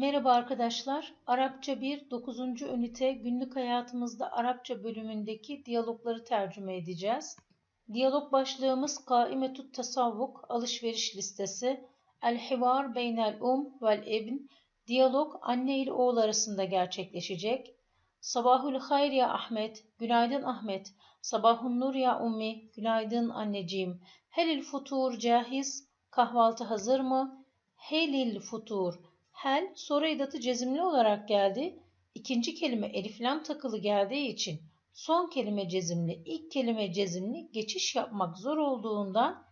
Merhaba arkadaşlar. Arapça 1 9. ünite günlük hayatımızda Arapça bölümündeki diyalogları tercüme edeceğiz. Diyalog başlığımız Kaimetut Tasavvuk alışveriş listesi. El hivar beynel um vel ibn. Diyalog anne ile oğul arasında gerçekleşecek. Sabahul hayr ya Ahmet. Günaydın Ahmet. Sabahun nur ya ummi. Günaydın anneciğim. Helil futur cahiz. Kahvaltı hazır mı? Helil futur. Hel soru edatı cezimli olarak geldi. İkinci kelime eliflam takılı geldiği için son kelime cezimli, ilk kelime cezimli geçiş yapmak zor olduğundan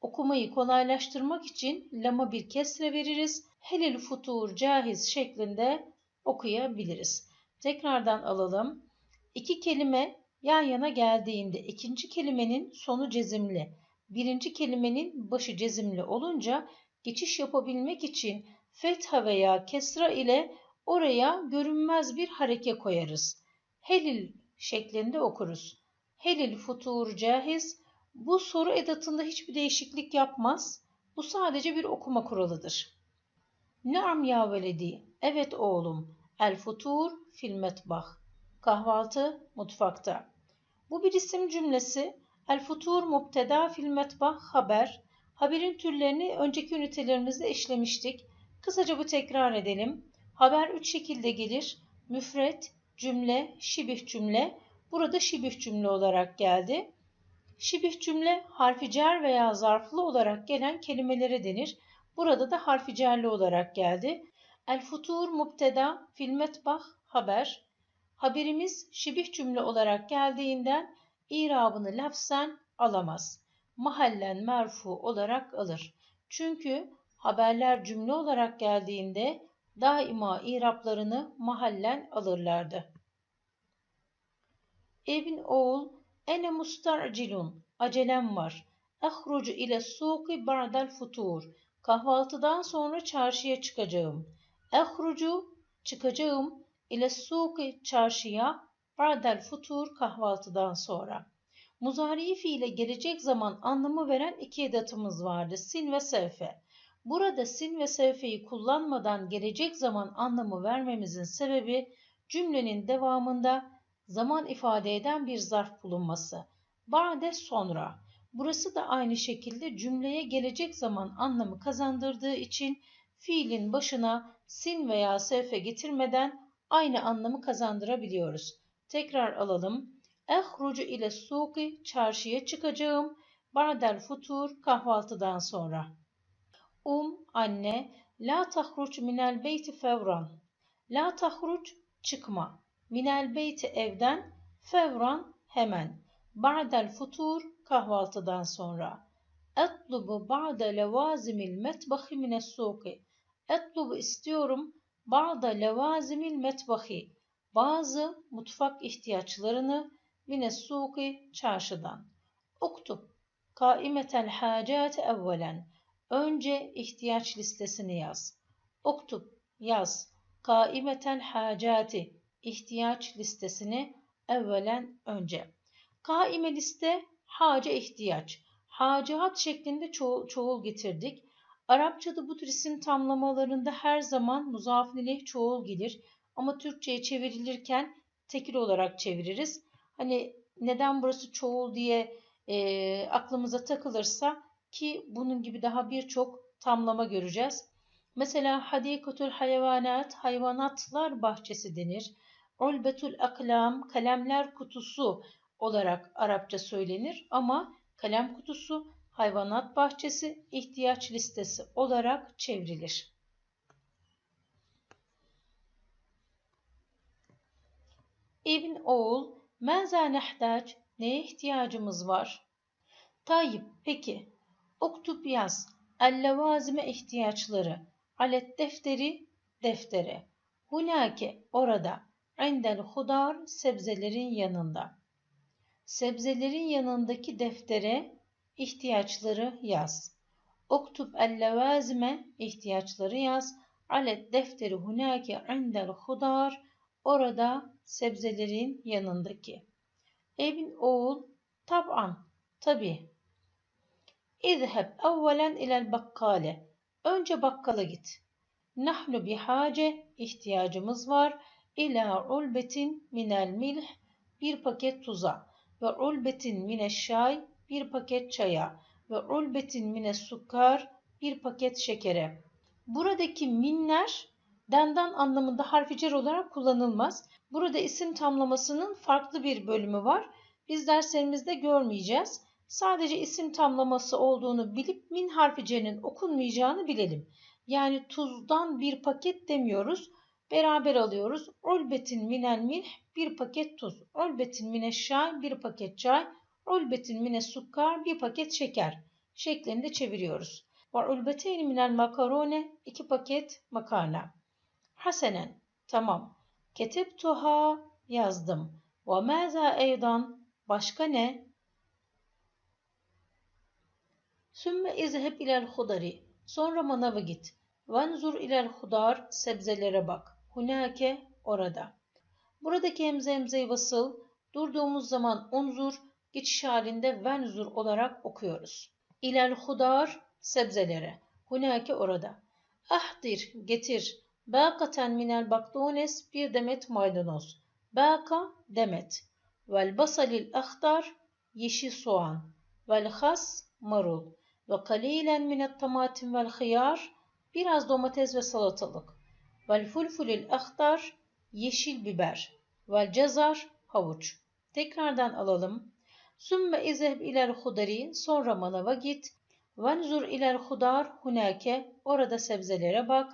okumayı kolaylaştırmak için lama bir kesre veririz. Helil futur cahiz şeklinde okuyabiliriz. Tekrardan alalım. İki kelime yan yana geldiğinde ikinci kelimenin sonu cezimli, birinci kelimenin başı cezimli olunca geçiş yapabilmek için fetha veya kesra ile oraya görünmez bir hareke koyarız. Helil şeklinde okuruz. Helil futur cahiz bu soru edatında hiçbir değişiklik yapmaz. Bu sadece bir okuma kuralıdır. Naam ya veledi. Evet oğlum. El futur fil metbah. Kahvaltı mutfakta. Bu bir isim cümlesi. El futur mubteda fil metbah haber. Haberin türlerini önceki ünitelerimizde işlemiştik. Kısaca bu tekrar edelim. Haber üç şekilde gelir. Müfret, cümle, şibih cümle. Burada şibih cümle olarak geldi. Şibih cümle harfi cer veya zarflı olarak gelen kelimelere denir. Burada da harfi cerli olarak geldi. El futur mubteda fil metbah haber. Haberimiz şibih cümle olarak geldiğinden irabını lafzen alamaz. Mahallen merfu olarak alır. Çünkü haberler cümle olarak geldiğinde daima iraplarını mahallen alırlardı. Evin oğul ene mustarcilun acelem var. Ehrucu ile suqi ba'del futur. Kahvaltıdan sonra çarşıya çıkacağım. Ehrucu çıkacağım ile suqi çarşıya ba'del futur kahvaltıdan sonra. Muzari fiile gelecek zaman anlamı veren iki edatımız vardı. Sin ve sevfe. Burada sin ve sevfeyi kullanmadan gelecek zaman anlamı vermemizin sebebi cümlenin devamında zaman ifade eden bir zarf bulunması. Ba'de sonra. Burası da aynı şekilde cümleye gelecek zaman anlamı kazandırdığı için fiilin başına sin veya sevfe getirmeden aynı anlamı kazandırabiliyoruz. Tekrar alalım. Ehrucu ile suki çarşıya çıkacağım. Ba'del futur kahvaltıdan sonra. Um anne la tahruç minel beyti fevran. La tahruç çıkma. Minel beyti evden fevran hemen. Ba'del futur kahvaltıdan sonra. Etlubu ba'de levazimil metbahi mines suki. Etlubu istiyorum ba'da levazimil metbahi. Bazı mutfak ihtiyaçlarını mines suki çarşıdan. Uktub kaimetel hacati evvelen. Önce ihtiyaç listesini yaz. Uktub yaz. Kaimetel hacati ihtiyaç listesini evvelen önce. Kaime liste hace ihtiyaç. Hacat şeklinde ço çoğul getirdik. Arapçada bu tür isim tamlamalarında her zaman muzafilih çoğul gelir. Ama Türkçe'ye çevrilirken tekil olarak çeviririz. Hani neden burası çoğul diye e, aklımıza takılırsa ki bunun gibi daha birçok tamlama göreceğiz. Mesela hadikatul hayvanat, hayvanatlar bahçesi denir. Ulbetul aklam, kalemler kutusu olarak Arapça söylenir ama kalem kutusu, hayvanat bahçesi, ihtiyaç listesi olarak çevrilir. İbn oğul, menza nehtaç, neye ihtiyacımız var? Tayyip, peki, Oktup yaz. Ellevazime ihtiyaçları. Alet defteri deftere. Hunake orada. Endel hudar sebzelerin yanında. Sebzelerin yanındaki deftere ihtiyaçları yaz. Oktup ellevazime ihtiyaçları yaz. Alet defteri hunake endel hudar orada sebzelerin yanındaki. Evin oğul tab'an tabi İzheb evvelen ilel bakkale. Önce bakkala git. Nahnu bihace ihtiyacımız var. İla ulbetin minel milh bir paket tuza ve ulbetin mineşşay bir paket çaya ve ulbetin mine sukar bir paket şekere. Buradaki minler dendan anlamında harficer olarak kullanılmaz. Burada isim tamlamasının farklı bir bölümü var. Biz derslerimizde görmeyeceğiz. Sadece isim tamlaması olduğunu bilip min harficerinin okunmayacağını bilelim. Yani tuzdan bir paket demiyoruz. Beraber alıyoruz. Ulbetin minel milh bir paket tuz. Ulbetin mine şay bir paket çay. Ulbetin mine sukkar bir paket şeker şeklinde çeviriyoruz. Var ulbeteyn minel makarone iki paket makarna. Hasenen tamam. Ketebtuha yazdım. Ve maza eydan başka ne? Sümme izheb ilel hudari. Sonra manava git. Vanzur ilel hudar sebzelere bak. Hunake orada. Buradaki hemze hemze vasıl durduğumuz zaman unzur geçiş halinde venzur olarak okuyoruz. İlel hudar sebzelere. Hunake orada. Ahdir getir. Bakaten minel bakdones bir demet maydanoz. Baka demet. Vel basalil ahtar yeşil soğan. Vel has marul. Ve kalilen minet tamatim vel hıyar biraz domates ve salatalık. Vel fulfulil ahtar yeşil biber. Vel cezar havuç. Tekrardan alalım. Sümme izehb ilel hudari sonra manava git. Vanzur ilel hudar hunake orada sebzelere bak.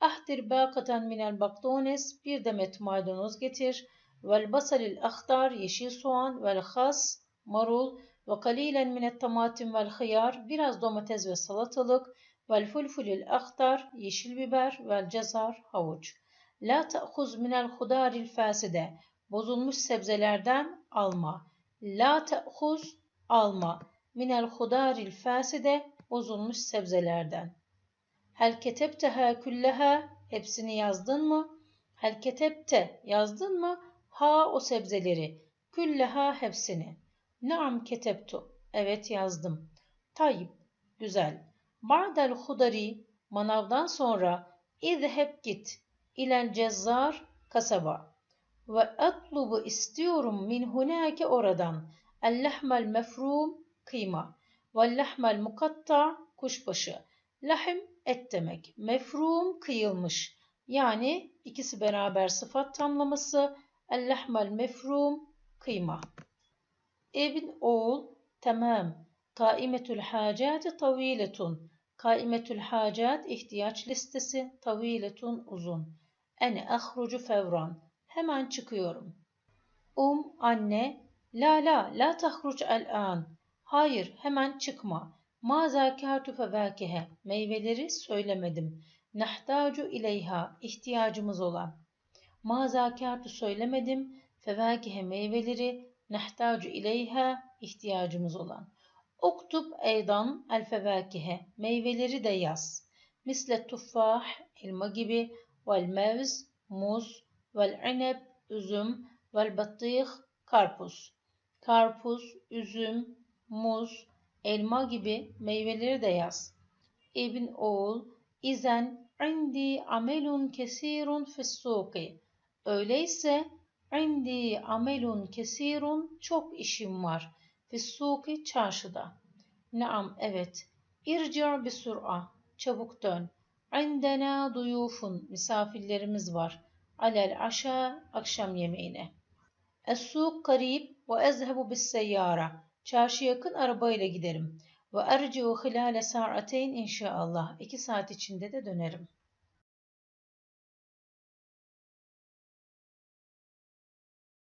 Ahdir bakaten minel bakdones bir demet maydanoz getir. Vel basalil ahtar yeşil soğan vel has marul ve kalilen minet tamatim vel hıyar biraz domates ve salatalık vel fulfulil ahtar yeşil biber vel cezar havuç. La ta'khuz minel hudaril faside bozulmuş sebzelerden alma. La ta'khuz alma minel hudaril faside bozulmuş sebzelerden. Hel ketebteha külleha hepsini yazdın mı? Hel ketebte yazdın mı? Ha o sebzeleri. Külleha hepsini. Naam ketebtu. Evet yazdım. Tayyip. Güzel. Ba'del hudari manavdan sonra idheb git. İlel cezzar kasaba. Ve atlubu istiyorum min hunake oradan. El-lehmel mefrum kıyma. Ve-lehmel mukatta kuşbaşı. Lahim et demek. Mefrum kıyılmış. Yani ikisi beraber sıfat tamlaması. El-lehmel mefrum kıyma. Evin oğul tamam. Kaimetül hacati taviletun. Kaimetül hacat ihtiyaç listesi taviletun uzun. Ene ahrucu fevran. Hemen çıkıyorum. Um anne la la la tahruc el an. Hayır hemen çıkma. Ma zakâtu fevâkihe. Meyveleri söylemedim. Nahtacu ileyha. ihtiyacımız olan. Ma zakâtu söylemedim. Fevâkihe meyveleri. Nahtacu ileyha. ihtiyacımız olan. Uktub eydan el. Meyveleri de yaz. Misle tuffah, elma gibi. Vel mevz, muz. Vel ineb, üzüm. Vel battih, karpuz. Karpuz, üzüm, muz, elma gibi meyveleri de yaz. İbn oğul, izen indi amelun kesirun fissuki. Öyleyse indi amelun kesirun çok işim var. Fissuki çarşıda. Naam evet. İrci' bir sur'a. Çabuk dön. İndena duyufun. Misafirlerimiz var. Alel aşa akşam yemeğine. Es-suk karib ve ezhebu bis seyyara. Çarşı yakın arabayla giderim. Ve erci'u hilale sa'ateyn inşallah. İki saat içinde de dönerim.